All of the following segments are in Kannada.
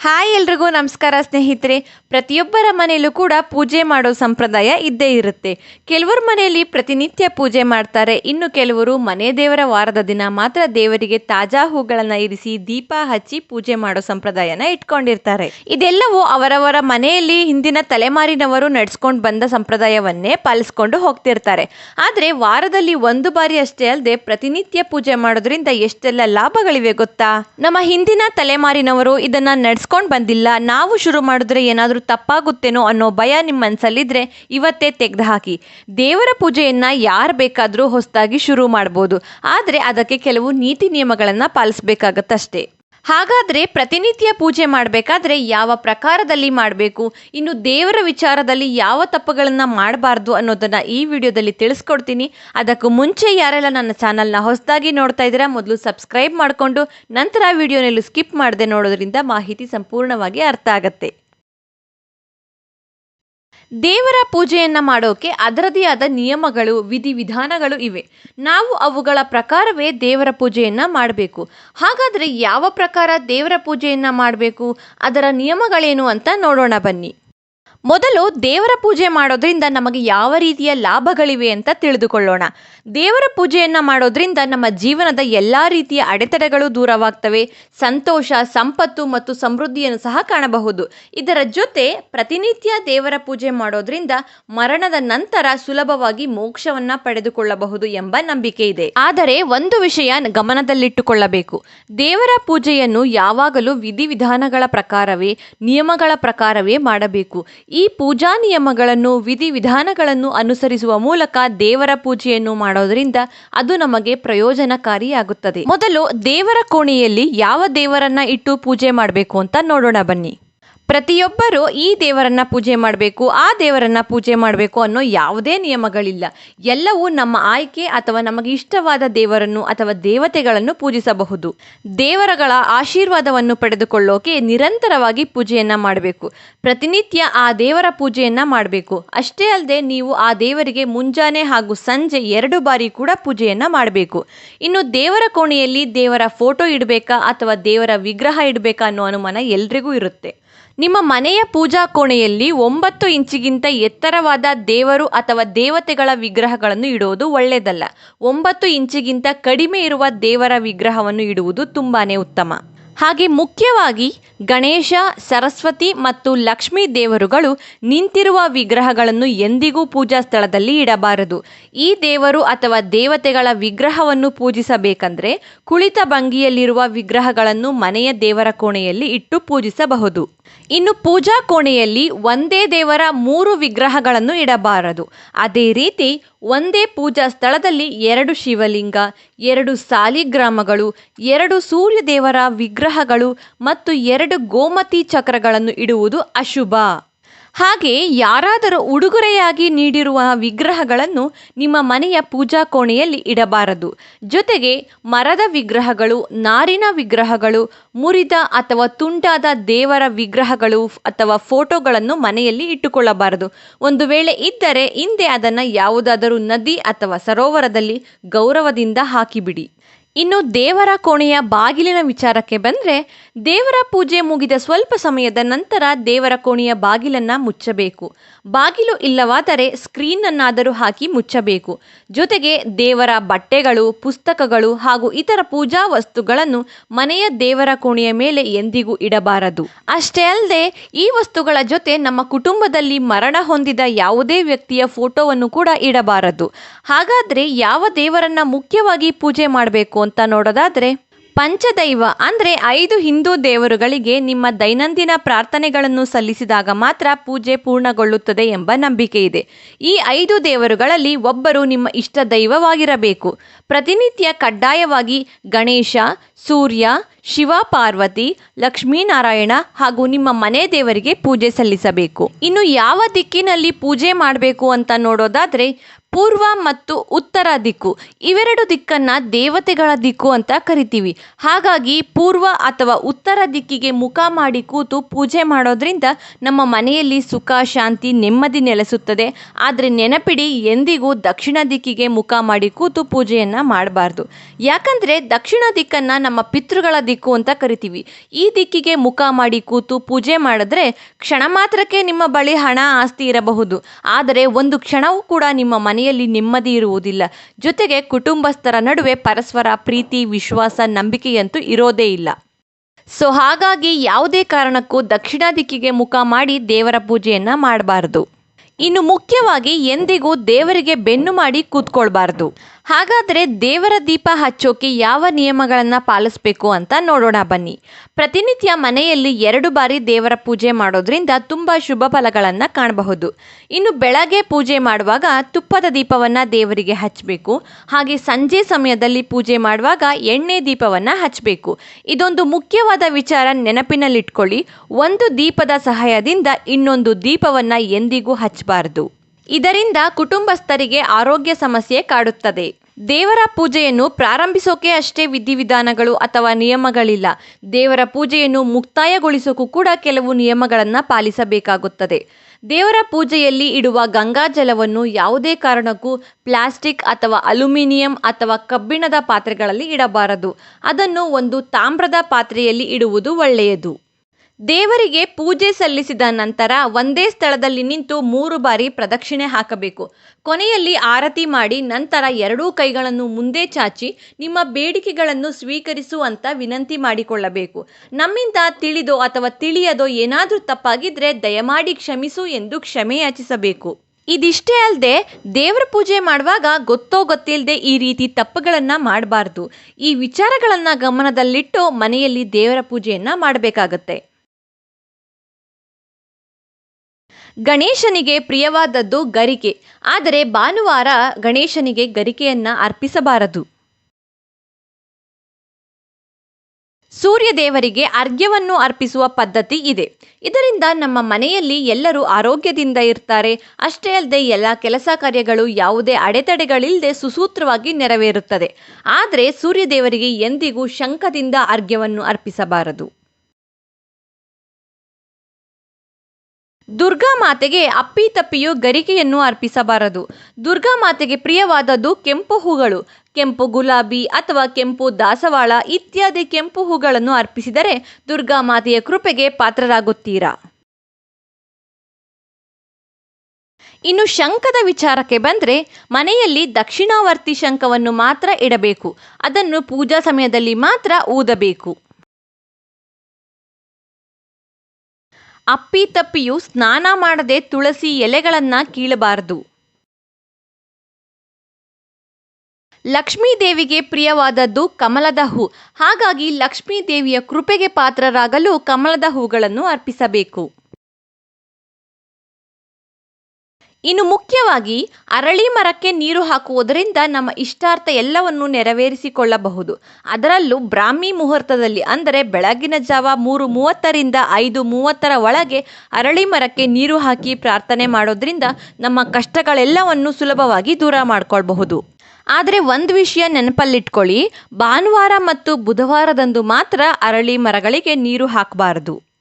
ಹಾಯ್ ಎಲ್ರಿಗೂ ನಮಸ್ಕಾರ ಸ್ನೇಹಿತರೆ. ಪ್ರತಿಯೊಬ್ಬರ ಮನೆಯಲ್ಲೂ ಕೂಡ ಪೂಜೆ ಮಾಡೋ ಸಂಪ್ರದಾಯ ಇದ್ದೇ ಇರುತ್ತೆ. ಕೆಲವರ ಮನೆಯಲ್ಲಿ ಪ್ರತಿನಿತ್ಯ ಪೂಜೆ ಮಾಡ್ತಾರೆ. ಇನ್ನು ಕೆಲವರು ಮನೆ ದೇವರ ವಾರದ ದಿನ ಮಾತ್ರ ದೇವರಿಗೆ ತಾಜಾ ಹೂಗಳನ್ನು ಇರಿಸಿ ದೀಪ ಹಚ್ಚಿ ಪೂಜೆ ಮಾಡೋ ಸಂಪ್ರದಾಯನ ಇಟ್ಕೊಂಡಿರ್ತಾರೆ. ಇದೆಲ್ಲವೂ ಅವರವರ ಮನೆಯಲ್ಲಿ ಹಿಂದಿನ ತಲೆಮಾರಿನವರು ನಡೆಸ್ಕೊಂಡು ಬಂದ ಸಂಪ್ರದಾಯವನ್ನೇ ಪಾಲಿಸ್ಕೊಂಡು ಹೋಗ್ತಿರ್ತಾರೆ. ಆದರೆ ವಾರದಲ್ಲಿ ಒಂದು ಬಾರಿ ಅಷ್ಟೇ ಅಲ್ಲದೆ ಪ್ರತಿನಿತ್ಯ ಪೂಜೆ ಮಾಡೋದ್ರಿಂದ ಎಷ್ಟೆಲ್ಲ ಲಾಭಗಳಿವೆ ಗೊತ್ತಾ? ನಮ್ಮ ಹಿಂದಿನ ತಲೆಮಾರಿನವರು ಇದನ್ನ ನಡ್ಸ್ಕೊಂಡು ಬಂದಿಲ್ಲ. ನಾವು ಶುರು ಮಾಡಿದ್ರೆ ಏನಾದರೂ ತಪ್ಪಾಗುತ್ತೇನೋ ಅನ್ನೋ ಭಯ ನಿಮ್ಮ ಮನಸ್ಸಲ್ಲಿದ್ದರೆ ಇವತ್ತೇ ತೆಗೆದು ಹಾಕಿ. ದೇವರ ಪೂಜೆಯನ್ನು ಯಾರು ಬೇಕಾದರೂ ಹೊಸದಾಗಿ ಶುರು ಮಾಡ್ಬೋದು. ಆದರೆ ಅದಕ್ಕೆ ಕೆಲವು ನೀತಿ ನಿಯಮಗಳನ್ನು ಪಾಲಿಸಬೇಕಾಗತ್ತಷ್ಟೇ. ಹಾಗಾದ್ರೆ ಪ್ರತಿನಿತ್ಯ ಪೂಜೆ ಮಾಡಬೇಕಾದ್ರೆ ಯಾವ ಪ್ರಕಾರದಲ್ಲಿ ಮಾಡಬೇಕು? ಇನ್ನು ದೇವರ ವಿಚಾರದಲ್ಲಿ ಯಾವ ತಪ್ಪುಗಳನ್ನು ಮಾಡಬಾರ್ದು ಅನ್ನೋದನ್ನು ಈ ವಿಡಿಯೋದಲ್ಲಿ ತಿಳಿಸ್ಕೊಡ್ತೀನಿ. ಅದಕ್ಕೂ ಮುಂಚೆ ಯಾರೆಲ್ಲ ನನ್ನ ಚಾನಲ್ನ ಹೊಸದಾಗಿ ನೋಡ್ತಾ ಇದ್ದೀರಾ, ಮೊದಲು ಸಬ್ಸ್ಕ್ರೈಬ್ ಮಾಡಿಕೊಂಡು ನಂತರ ವಿಡಿಯೋನಲ್ಲಿ ಸ್ಕಿಪ್ ಮಾಡದೆ ನೋಡೋದ್ರಿಂದ ಮಾಹಿತಿ ಸಂಪೂರ್ಣವಾಗಿ ಅರ್ಥ ಆಗತ್ತೆ. ದೇವರ ಪೂಜೆಯನ್ನು ಮಾಡೋಕೆ ಅದರದೇ ಆದ ನಿಯಮಗಳು ವಿಧಿವಿಧಾನಗಳು ಇವೆ. ನಾವು ಅವುಗಳ ಪ್ರಕಾರವೇ ದೇವರ ಪೂಜೆಯನ್ನು ಮಾಡಬೇಕು. ಹಾಗಾದರೆ ಯಾವ ಪ್ರಕಾರ ದೇವರ ಪೂಜೆಯನ್ನು ಮಾಡಬೇಕು? ಅದರ ನಿಯಮಗಳೇನು ಅಂತ ನೋಡೋಣ ಬನ್ನಿ. ಮೊದಲು ದೇವರ ಪೂಜೆ ಮಾಡೋದ್ರಿಂದ ನಮಗೆ ಯಾವ ರೀತಿಯ ಲಾಭಗಳಿವೆ ಅಂತ ತಿಳಿದುಕೊಳ್ಳೋಣ. ದೇವರ ಪೂಜೆಯನ್ನು ಮಾಡೋದ್ರಿಂದ ನಮ್ಮ ಜೀವನದ ಎಲ್ಲ ರೀತಿಯ ಅಡೆತಡೆಗಳು ದೂರವಾಗ್ತವೆ. ಸಂತೋಷ, ಸಂಪತ್ತು ಮತ್ತು ಸಮೃದ್ಧಿಯನ್ನು ಸಹ ಕಾಣಬಹುದು. ಇದರ ಜೊತೆ ಪ್ರತಿನಿತ್ಯ ದೇವರ ಪೂಜೆ ಮಾಡೋದ್ರಿಂದ ಮರಣದ ನಂತರ ಸುಲಭವಾಗಿ ಮೋಕ್ಷವನ್ನ ಪಡೆದುಕೊಳ್ಳಬಹುದು ಎಂಬ ನಂಬಿಕೆ ಇದೆ. ಆದರೆ ಒಂದು ವಿಷಯ ಗಮನದಲ್ಲಿಟ್ಟುಕೊಳ್ಳಬೇಕು. ದೇವರ ಪೂಜೆಯನ್ನು ಯಾವಾಗಲೂ ವಿಧಿವಿಧಾನಗಳ ಪ್ರಕಾರವೇ, ನಿಯಮಗಳ ಪ್ರಕಾರವೇ ಮಾಡಬೇಕು. ಈ ಪೂಜಾ ನಿಯಮಗಳನ್ನು ವಿಧಿವಿಧಾನಗಳನ್ನು ಅನುಸರಿಸುವ ಮೂಲಕ ದೇವರ ಪೂಜೆಯನ್ನು ಮಾಡೋದರಿಂದ ಅದು ನಮಗೆ ಪ್ರಯೋಜನಕಾರಿಯಾಗುತ್ತದೆ. ಮೊದಲು ದೇವರ ಕೋಣೆಯಲ್ಲಿ ಯಾವ ದೇವರನ್ನ ಇಟ್ಟು ಪೂಜೆ ಮಾಡಬೇಕು ಅಂತ ನೋಡೋಣ ಬನ್ನಿ. ಪ್ರತಿಯೊಬ್ಬರು ಈ ದೇವರನ್ನ ಪೂಜೆ ಮಾಡಬೇಕು, ಆ ದೇವರನ್ನ ಪೂಜೆ ಮಾಡಬೇಕು ಅನ್ನೋ ಯಾವುದೇ ನಿಯಮಗಳಿಲ್ಲ. ಎಲ್ಲವೂ ನಮ್ಮ ಆಯ್ಕೆ ಅಥವಾ ನಮಗೆ ಇಷ್ಟವಾದ ದೇವರನ್ನು ಅಥವಾ ದೇವತೆಗಳನ್ನು ಪೂಜಿಸಬಹುದು. ದೇವರಗಳ ಆಶೀರ್ವಾದವನ್ನು ಪಡೆದುಕೊಳ್ಳೋಕೆ ನಿರಂತರವಾಗಿ ಪೂಜೆಯನ್ನ ಮಾಡಬೇಕು. ಪ್ರತಿನಿತ್ಯ ಆ ದೇವರ ಪೂಜೆಯನ್ನ ಮಾಡಬೇಕು. ಅಷ್ಟೇ ಅಲ್ಲದೆ ನೀವು ಆ ದೇವರಿಗೆ ಮುಂಜಾನೆ ಹಾಗೂ ಸಂಜೆ ಎರಡು ಬಾರಿ ಕೂಡ ಪೂಜೆಯನ್ನ ಮಾಡಬೇಕು. ಇನ್ನು ದೇವರ ಕೋಣೆಯಲ್ಲಿ ದೇವರ ಫೋಟೋ ಇಡಬೇಕಾ ಅಥವಾ ದೇವರ ವಿಗ್ರಹ ಇಡಬೇಕಾ ಅನ್ನೋ ಅನುಮಾನ ಎಲ್ರಿಗೂ ಇರುತ್ತೆ. ನಿಮ್ಮ ಮನೆಯ ಪೂಜಾ ಕೋಣೆಯಲ್ಲಿ ಒಂಬತ್ತು ಇಂಚಿಗಿಂತ ಎತ್ತರವಾದ ದೇವರು ಅಥವಾ ದೇವತೆಗಳ ವಿಗ್ರಹಗಳನ್ನು ಇಡುವುದು ಒಳ್ಳೆಯದಲ್ಲ. ಒಂಬತ್ತು ಇಂಚಿಗಿಂತ ಕಡಿಮೆ ಇರುವ ದೇವರ ವಿಗ್ರಹವನ್ನು ಇಡುವುದು ತುಂಬಾನೇ ಉತ್ತಮ. ಹಾಗೆ ಮುಖ್ಯವಾಗಿ ಗಣೇಶ, ಸರಸ್ವತಿ ಮತ್ತು ಲಕ್ಷ್ಮೀ ದೇವರುಗಳು ನಿಂತಿರುವ ವಿಗ್ರಹಗಳನ್ನು ಎಂದಿಗೂ ಪೂಜಾ ಸ್ಥಳದಲ್ಲಿ ಇಡಬಾರದು. ಈ ದೇವರು ಅಥವಾ ದೇವತೆಗಳ ವಿಗ್ರಹವನ್ನು ಪೂಜಿಸಬೇಕಂದ್ರೆ ಕುಳಿತ ಭಂಗಿಯಲ್ಲಿರುವ ವಿಗ್ರಹಗಳನ್ನು ಮನೆಯ ದೇವರ ಕೋಣೆಯಲ್ಲಿ ಇಟ್ಟು ಪೂಜಿಸಬಹುದು. ಇನ್ನು ಪೂಜಾ ಕೋಣೆಯಲ್ಲಿ ಒಂದೇ ದೇವರ ಮೂರು ವಿಗ್ರಹಗಳನ್ನು ಇಡಬಾರದು. ಅದೇ ರೀತಿ ಒಂದೇ ಪೂಜಾ ಸ್ಥಳದಲ್ಲಿ ಎರಡು ಶಿವಲಿಂಗ, ಎರಡು ಸಾಲಿಗ್ರಾಮಗಳು, ಎರಡು ಸೂರ್ಯದೇವರ ವಿಗ್ರಹಗಳು ಮತ್ತು ಎರಡು ಗೋಮತಿ ಚಕ್ರಗಳನ್ನು ಇಡುವುದು ಅಶುಭ. ಹಾಗೆ ಯಾರಾದರೂ ಉಡುಗೊರೆಯಾಗಿ ನೀಡಿರುವ ವಿಗ್ರಹಗಳನ್ನು ನಿಮ್ಮ ಮನೆಯ ಪೂಜಾ ಕೋಣೆಯಲ್ಲಿ ಇಡಬಾರದು. ಜೊತೆಗೆ ಮರದ ವಿಗ್ರಹಗಳು, ನಾರಿನ ವಿಗ್ರಹಗಳು, ಮುರಿದ ಅಥವಾ ತುಂಟಾದ ದೇವರ ವಿಗ್ರಹಗಳು ಅಥವಾ ಫೋಟೋಗಳನ್ನು ಮನೆಯಲ್ಲಿ ಇಟ್ಟುಕೊಳ್ಳಬಾರದು. ಒಂದು ವೇಳೆ ಇದ್ದರೆ ಹಿಂದೆ ಅದನ್ನು ಯಾವುದಾದರೂ ನದಿ ಅಥವಾ ಸರೋವರದಲ್ಲಿ ಗೌರವದಿಂದ ಹಾಕಿಬಿಡಿ. ಇನ್ನು ದೇವರ ಕೋಣೆಯ ಬಾಗಿಲಿನ ವಿಚಾರಕ್ಕೆ ಬಂದರೆ ದೇವರ ಪೂಜೆ ಮುಗಿದ ಸ್ವಲ್ಪ ಸಮಯದ ನಂತರ ದೇವರ ಕೋಣೆಯ ಬಾಗಿಲನ್ನು ಮುಚ್ಚಬೇಕು. ಬಾಗಿಲು ಇಲ್ಲವಾದರೆ ಸ್ಕ್ರೀನನ್ನಾದರೂ ಹಾಕಿ ಮುಚ್ಚಬೇಕು. ಜೊತೆಗೆ ದೇವರ ಬಟ್ಟೆಗಳು, ಪುಸ್ತಕಗಳು ಹಾಗೂ ಇತರ ಪೂಜಾ ವಸ್ತುಗಳನ್ನು ಮನೆಯ ದೇವರ ಕೋಣೆಯ ಮೇಲೆ ಎಂದಿಗೂ ಇಡಬಾರದು. ಅಷ್ಟೇ ಅಲ್ಲದೆ ಈ ವಸ್ತುಗಳ ಜೊತೆ ನಮ್ಮ ಕುಟುಂಬದಲ್ಲಿ ಮರಣ ಹೊಂದಿದ ಯಾವುದೇ ವ್ಯಕ್ತಿಯ ಫೋಟೋವನ್ನು ಕೂಡ ಇಡಬಾರದು. ಹಾಗಾದ್ರೆ ಯಾವ ದೇವರನ್ನ ಮುಖ್ಯವಾಗಿ ಪೂಜೆ ಮಾಡಬೇಕು ಅಂತ ನೋಡೋದಾದ್ರೆ ಪಂಚದೈವ ಅಂದರೆ ಐದು ಹಿಂದೂ ದೇವರುಗಳಿಗೆ ನಿಮ್ಮ ದೈನಂದಿನ ಪ್ರಾರ್ಥನೆಗಳನ್ನು ಸಲ್ಲಿಸಿದಾಗ ಮಾತ್ರ ಪೂಜೆ ಪೂರ್ಣಗೊಳ್ಳುತ್ತದೆ ಎಂಬ ನಂಬಿಕೆ ಇದೆ. ಈ ಐದು ದೇವರುಗಳಲ್ಲಿ ಒಬ್ಬರು ನಿಮ್ಮ ಇಷ್ಟ ದೈವವಾಗಿರಬೇಕು ಪ್ರತಿನಿತ್ಯ ಕಡ್ಡಾಯವಾಗಿ ಗಣೇಶ, ಸೂರ್ಯ, ಶಿವ, ಪಾರ್ವತಿ, ಲಕ್ಷ್ಮೀನಾರಾಯಣ ಹಾಗೂ ನಿಮ್ಮ ಮನೆ ದೇವರಿಗೆ ಪೂಜೆ ಸಲ್ಲಿಸಬೇಕು. ಇನ್ನು ಯಾವ ದಿಕ್ಕಿನಲ್ಲಿ ಪೂಜೆ ಮಾಡಬೇಕು ಅಂತ ನೋಡೋದಾದರೆ ಪೂರ್ವ ಮತ್ತು ಉತ್ತರ ದಿಕ್ಕು. ಇವೆರಡು ದಿಕ್ಕನ್ನು ದೇವತೆಗಳ ದಿಕ್ಕು ಅಂತ ಕರಿತೀವಿ. ಹಾಗಾಗಿ ಪೂರ್ವ ಅಥವಾ ಉತ್ತರ ದಿಕ್ಕಿಗೆ ಮುಖ ಮಾಡಿ ಕೂತು ಪೂಜೆ ಮಾಡೋದ್ರಿಂದ ನಮ್ಮ ಮನೆಯಲ್ಲಿ ಸುಖ, ಶಾಂತಿ, ನೆಮ್ಮದಿ ನೆಲೆಸುತ್ತದೆ. ಆದರೆ ನೆನಪಿಡಿ, ಎಂದಿಗೂ ದಕ್ಷಿಣ ದಿಕ್ಕಿಗೆ ಮುಖ ಮಾಡಿ ಕೂತು ಪೂಜೆಯನ್ನು ಮಾಡಬಾರ್ದು. ಯಾಕಂದರೆ ದಕ್ಷಿಣ ದಿಕ್ಕನ್ನು ನಮ್ಮ ಪಿತೃಗಳ ದಿಕ್ಕು ಅಂತ ಕರಿತೀವಿ. ಈ ದಿಕ್ಕಿಗೆ ಮುಖ ಮಾಡಿ ಕೂತು ಪೂಜೆ ಮಾಡಿದ್ರೆ ಕ್ಷಣ ಮಾತ್ರಕ್ಕೆ ನಿಮ್ಮ ಬಳಿ ಹಣ ಆಸ್ತಿ ಇರಬಹುದು. ಆದರೆ ಒಂದು ಕ್ಷಣವೂ ಕೂಡ ನಿಮ್ಮ ಮನೆಯಲ್ಲಿ ನೆಮ್ಮದಿ ಇರುವುದಿಲ್ಲ. ಜೊತೆಗೆ ಕುಟುಂಬಸ್ಥರ ನಡುವೆ ಪರಸ್ಪರ ಪ್ರೀತಿ, ವಿಶ್ವಾಸ, ನಂಬಿಕೆಯಂತೂ ಇರೋದೇ ಇಲ್ಲ. ಸೊ ಹಾಗಾಗಿ ಯಾವುದೇ ಕಾರಣಕ್ಕೂ ದಕ್ಷಿಣ ದಿಕ್ಕಿಗೆ ಮುಖ ಮಾಡಿ ದೇವರ ಪೂಜೆಯನ್ನು ಮಾಡಬಾರ್ದು. ಇನ್ನು ಮುಖ್ಯವಾಗಿ ಎಂದಿಗೂ ದೇವರಿಗೆ ಬೆನ್ನು ಮಾಡಿ ಕೂತ್ಕೊಳ್ಬಾರ್ದು. ಹಾಗಾದರೆ ದೇವರ ದೀಪ ಹಚ್ಚೋಕೆ ಯಾವ ನಿಯಮಗಳನ್ನು ಪಾಲಿಸಬೇಕು ಅಂತ ನೋಡೋಣ ಬನ್ನಿ. ಪ್ರತಿನಿತ್ಯ ಮನೆಯಲ್ಲಿ ಎರಡು ಬಾರಿ ದೇವರ ಪೂಜೆ ಮಾಡೋದ್ರಿಂದ ತುಂಬ ಶುಭ ಫಲಗಳನ್ನು ಕಾಣಬಹುದು. ಇನ್ನು ಬೆಳಗ್ಗೆ ಪೂಜೆ ಮಾಡುವಾಗ ತುಪ್ಪದ ದೀಪವನ್ನು ದೇವರಿಗೆ ಹಚ್ಚಬೇಕು ಹಾಗೆ ಸಂಜೆ ಸಮಯದಲ್ಲಿ ಪೂಜೆ ಮಾಡುವಾಗ ಎಣ್ಣೆ ದೀಪವನ್ನು ಹಚ್ಚಬೇಕು ಇದೊಂದು ಮುಖ್ಯವಾದ ವಿಚಾರ ನೆನಪಿನಲ್ಲಿಟ್ಕೊಳ್ಳಿ. ಒಂದು ದೀಪದ ಸಹಾಯದಿಂದ ಇನ್ನೊಂದು ದೀಪವನ್ನು ಎಂದಿಗೂ ಹಚ್ಚಬಾರದು. ಇದರಿಂದ ಕುಟುಂಬಸ್ಥರಿಗೆ ಆರೋಗ್ಯ ಸಮಸ್ಯೆ ಕಾಡುತ್ತದೆ. ದೇವರ ಪೂಜೆಯನ್ನು ಪ್ರಾರಂಭಿಸೋಕೆ ಅಷ್ಟೇ ವಿಧಿವಿಧಾನಗಳು ಅಥವಾ ನಿಯಮಗಳಿಲ್ಲ. ದೇವರ ಪೂಜೆಯನ್ನು ಮುಕ್ತಾಯಗೊಳಿಸೋಕ್ಕೂ ಕೂಡ ಕೆಲವು ನಿಯಮಗಳನ್ನು ಪಾಲಿಸಬೇಕಾಗುತ್ತದೆ. ದೇವರ ಪೂಜೆಯಲ್ಲಿ ಇಡುವ ಗಂಗಾಜಲವನ್ನು ಯಾವುದೇ ಕಾರಣಕ್ಕೂ ಪ್ಲಾಸ್ಟಿಕ್ ಅಥವಾ ಅಲ್ಯೂಮಿನಿಯಂ ಅಥವಾ ಕಬ್ಬಿಣದ ಪಾತ್ರೆಗಳಲ್ಲಿ ಇಡಬಾರದು. ಅದನ್ನು ಒಂದು ತಾಮ್ರದ ಪಾತ್ರೆಯಲ್ಲಿ ಇಡುವುದು ಒಳ್ಳೆಯದು. ದೇವರಿಗೆ ಪೂಜೆ ಸಲ್ಲಿಸಿದ ನಂತರ ಒಂದೇ ಸ್ಥಳದಲ್ಲಿ ನಿಂತು ಮೂರು ಬಾರಿ ಪ್ರದಕ್ಷಿಣೆ ಹಾಕಬೇಕು. ಕೊನೆಯಲ್ಲಿ ಆರತಿ ಮಾಡಿ ನಂತರ ಎರಡೂ ಕೈಗಳನ್ನು ಮುಂದೆ ಚಾಚಿ ನಿಮ್ಮ ಬೇಡಿಕೆಗಳನ್ನು ಸ್ವೀಕರಿಸು ಅಂತ ವಿನಂತಿ ಮಾಡಿಕೊಳ್ಳಬೇಕು. ನಮ್ಮಿಂದ ತಿಳಿದೋ ಅಥವಾ ತಿಳಿಯದೋ ಏನಾದರೂ ತಪ್ಪಾಗಿದ್ರೆ ದಯಮಾಡಿ ಕ್ಷಮಿಸು ಎಂದು ಕ್ಷಮೆಯಾಚಿಸಬೇಕು ಇದಿಷ್ಟೇ ಅಲ್ಲದೆ ದೇವರ ಪೂಜೆ ಮಾಡುವಾಗ ಗೊತ್ತೋ ಗೊತ್ತಿಲ್ಲದೆ ಈ ರೀತಿ ತಪ್ಪುಗಳನ್ನು ಮಾಡಬಾರ್ದು. ಈ ವಿಚಾರಗಳನ್ನು ಗಮನದಲ್ಲಿಟ್ಟು ಮನೆಯಲ್ಲಿ ದೇವರ ಪೂಜೆಯನ್ನು ಮಾಡಬೇಕಾಗತ್ತೆ. ಗಣೇಶನಿಗೆ ಪ್ರಿಯವಾದದ್ದು ಗರಿಕೆ. ಆದರೆ ಭಾನುವಾರ ಗಣೇಶನಿಗೆ ಗರಿಕೆಯನ್ನು ಅರ್ಪಿಸಬಾರದು. ಸೂರ್ಯ ದೇವರಿಗೆ ಅರ್ಘ್ಯವನ್ನು ಅರ್ಪಿಸುವ ಪದ್ಧತಿ ಇದೆ. ಇದರಿಂದ ನಮ್ಮ ಮನೆಯಲ್ಲಿ ಎಲ್ಲರೂ ಆರೋಗ್ಯದಿಂದ ಇರ್ತಾರೆ. ಅಷ್ಟೇ ಅಲ್ಲದೆ ಎಲ್ಲ ಕೆಲಸ ಕಾರ್ಯಗಳು ಯಾವುದೇ ಅಡೆತಡೆಗಳಿಲ್ಲದೆ ಸುಸೂತ್ರವಾಗಿ ನೆರವೇರುತ್ತದೆ. ಆದರೆ ಸೂರ್ಯ ದೇವರಿಗೆ ಎಂದಿಗೂ ಶಂಖದಿಂದ ಅರ್ಘ್ಯವನ್ನು ಅರ್ಪಿಸಬಾರದು. ದುರ್ಗಾ ಮಾತೆಗೆ ಅಪ್ಪಿತಪ್ಪಿಯು ಗರಿಕೆಯನ್ನು ಅರ್ಪಿಸಬಾರದು. ದುರ್ಗಾ ಮಾತೆಗೆ ಪ್ರಿಯವಾದದ್ದು ಕೆಂಪು ಹೂಗಳು. ಕೆಂಪು ಗುಲಾಬಿ ಅಥವಾ ಕೆಂಪು ದಾಸವಾಳ ಇತ್ಯಾದಿ ಕೆಂಪು ಹೂಗಳನ್ನು ಅರ್ಪಿಸಿದರೆ ದುರ್ಗಾ ಮಾತೆಯ ಕೃಪೆಗೆ ಪಾತ್ರರಾಗುತ್ತೀರಾ. ಇನ್ನು ಶಂಖದ ವಿಚಾರಕ್ಕೆ ಬಂದರೆ ಮನೆಯಲ್ಲಿ ದಕ್ಷಿಣಾವರ್ತಿ ಶಂಖವನ್ನು ಮಾತ್ರ ಇಡಬೇಕು. ಅದನ್ನು ಪೂಜಾ ಸಮಯದಲ್ಲಿ ಮಾತ್ರ ಊದಬೇಕು. ಅಪ್ಪಿ ತಪ್ಪಿಯು ಸ್ನಾನ ಮಾಡದೆ ತುಳಸಿ ಎಲೆಗಳನ್ನ ಕೀಳಬಾರದು. ಲಕ್ಷ್ಮೀ ದೇವಿಗೆ ಪ್ರಿಯವಾದದ್ದು ಕಮಲದ ಹೂ. ಹಾಗಾಗಿ ಲಕ್ಷ್ಮೀ ದೇವಿಯ ಕೃಪೆಗೆ ಪಾತ್ರರಾಗಲು ಕಮಲದ ಹೂಗಳನ್ನು ಅರ್ಪಿಸಬೇಕು. ಇನ್ನು ಮುಖ್ಯವಾಗಿ ಅರಳಿ ಮರಕ್ಕೆ ನೀರು ಹಾಕುವುದರಿಂದ ನಮ್ಮ ಇಷ್ಟಾರ್ಥ ಎಲ್ಲವನ್ನು ನೆರವೇರಿಸಿಕೊಳ್ಳಬಹುದು. ಅದರಲ್ಲೂ ಬ್ರಾಹ್ಮಿ ಮುಹೂರ್ತದಲ್ಲಿ ಅಂದರೆ ಬೆಳಗಿನ ಜಾವ ಮೂರು ಮೂವತ್ತರಿಂದ ಐದು ಮೂವತ್ತರ ಒಳಗೆ ಅರಳಿ ಮರಕ್ಕೆ ನೀರು ಹಾಕಿ ಪ್ರಾರ್ಥನೆ ಮಾಡೋದ್ರಿಂದ ನಮ್ಮ ಕಷ್ಟಗಳೆಲ್ಲವನ್ನು ಸುಲಭವಾಗಿ ದೂರ ಮಾಡಿಕೊಳ್ಬಹುದು. ಆದರೆ ಒಂದು ವಿಷಯ ನೆನಪಲ್ಲಿಟ್ಕೊಳ್ಳಿ, ಭಾನುವಾರ ಮತ್ತು ಬುಧವಾರದಂದು ಮಾತ್ರ ಅರಳಿ ಮರಗಳಿಗೆ ನೀರು ಹಾಕಬಾರದು.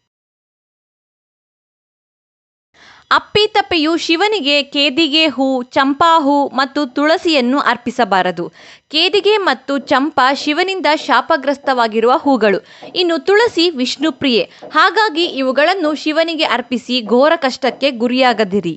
ಅಪ್ಪಿತಪ್ಪೆಯು ಶಿವನಿಗೆ ಕೇದಿಗೆ ಹೂ, ಚಂಪಾ ಹೂ ಮತ್ತು ತುಳಸಿಯನ್ನು ಅರ್ಪಿಸಬಾರದು. ಕೇದಿಗೆ ಮತ್ತು ಚಂಪಾ ಶಿವನಿಂದ ಶಾಪಗ್ರಸ್ತವಾಗಿರುವ ಹೂಗಳು. ಇನ್ನು ತುಳಸಿ ವಿಷ್ಣುಪ್ರಿಯೆ ಹಾಗಾಗಿ ಇವುಗಳನ್ನು ಶಿವನಿಗೆ ಅರ್ಪಿಸಿ ಘೋರ ಕಷ್ಟಕ್ಕೆ ಗುರಿಯಾಗದಿರಿ.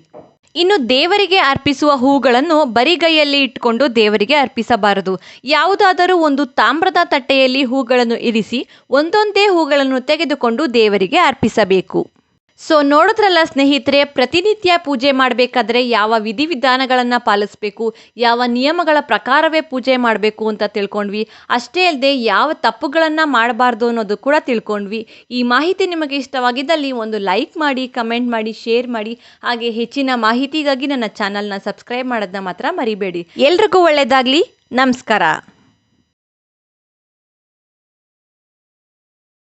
ಇನ್ನು ದೇವರಿಗೆ ಅರ್ಪಿಸುವ ಹೂಗಳನ್ನು ಬರಿಗೈಯಲ್ಲಿ ಇಟ್ಟುಕೊಂಡು ದೇವರಿಗೆ ಅರ್ಪಿಸಬಾರದು. ಯಾವುದಾದರೂ ಒಂದು ತಾಮ್ರದ ತಟ್ಟೆಯಲ್ಲಿ ಹೂಗಳನ್ನು ಇರಿಸಿ, ಒಂದೊಂದೇ ಹೂಗಳನ್ನು ತೆಗೆದುಕೊಂಡು ದೇವರಿಗೆ ಅರ್ಪಿಸಬೇಕು. ಸೊ ನೋಡಿದ್ರಲ್ಲ ಸ್ನೇಹಿತರೆ, ಪ್ರತಿನಿತ್ಯ ಪೂಜೆ ಮಾಡಬೇಕಾದ್ರೆ ಯಾವ ವಿಧಿವಿಧಾನಗಳನ್ನು ಪಾಲಿಸಬೇಕು, ಯಾವ ನಿಯಮಗಳ ಪ್ರಕಾರವೇ ಪೂಜೆ ಮಾಡಬೇಕು ಅಂತ ತಿಳ್ಕೊಂಡ್ವಿ. ಅಷ್ಟೇ ಅಲ್ಲದೆ ಯಾವ ತಪ್ಪುಗಳನ್ನು ಮಾಡಬಾರ್ದು ಅನ್ನೋದು ಕೂಡ ತಿಳ್ಕೊಂಡ್ವಿ. ಈ ಮಾಹಿತಿ ನಿಮಗೆ ಇಷ್ಟವಾಗಿದ್ದಲ್ಲಿ ಒಂದು ಲೈಕ್ ಮಾಡಿ, ಕಮೆಂಟ್ ಮಾಡಿ, ಶೇರ್ ಮಾಡಿ. ಹಾಗೆ ಹೆಚ್ಚಿನ ಮಾಹಿತಿಗಾಗಿ ನನ್ನ ಚಾನಲ್ನ ಸಬ್ಸ್ಕ್ರೈಬ್ ಮಾಡೋದನ್ನ ಮಾತ್ರ ಮರಿಬೇಡಿ. ಎಲ್ರಿಗೂ ಒಳ್ಳೆಯದಾಗಲಿ ನಮಸ್ಕಾರ.